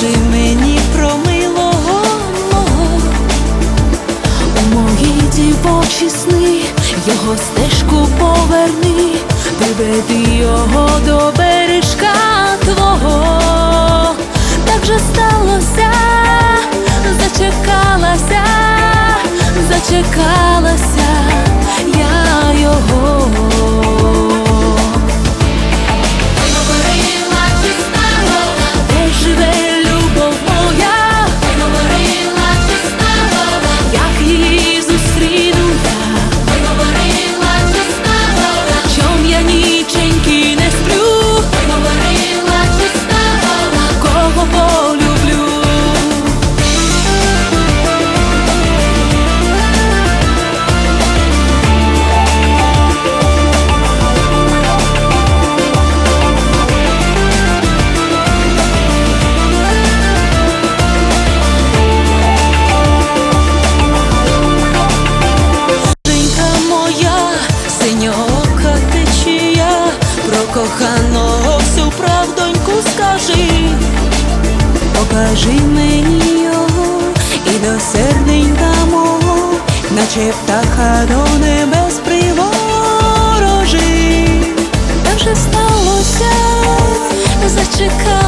Розкажи мені про милого мого. У мої дівочі сни його стежку поверни, приведи його до бережка твого, так же сталося, зачекалася, зачекалася. Коханого всю правдоньку скажи, покажи мені його і до серденька мого, наче птаха до небес приворожи. Та вже сталося, зачекай.